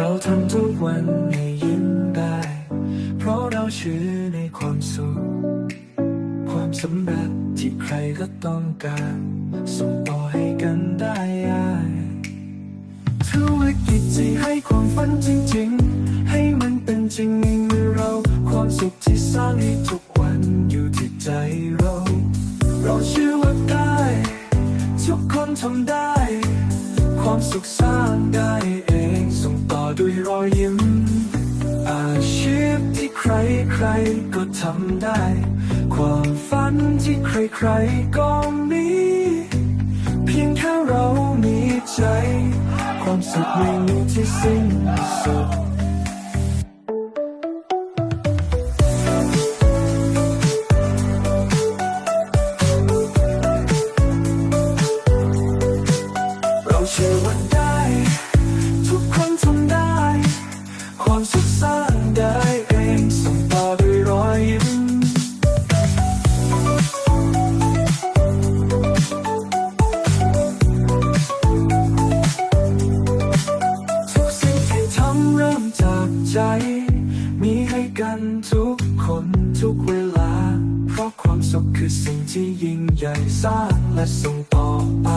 ราทำทุกวันให้ยิ้มได้ เพราะเราเชื่อในความสุข ความสำเร็จที่ใครก็ต้องการ ส่งต่อให้กันได้ธุรกิจที่ให้ความฝันจริง ๆ ให้มันเป็นจริงในมือเรา ความสุขที่สร้างให้ทุกวันอยู่ที่ใจเรา เราเชื่อว่าได้ ทุกคนทำได้ ความสุขสร้างได้ ใครใครๆก็ทำได้ ความฝันที่ใครใครๆก็มี เพียงแค่เรามีใจ ความสุขไม่มีที่สิ้นสุดเราเชื่อว่าได้ ทุกคนทำได้ ความสุขส ใจ มีให้กันทุกคนทุกเวลา เพราะความสุขคือสิ่งที่ยิ่งใหญ่สร้างและส่งต่อไป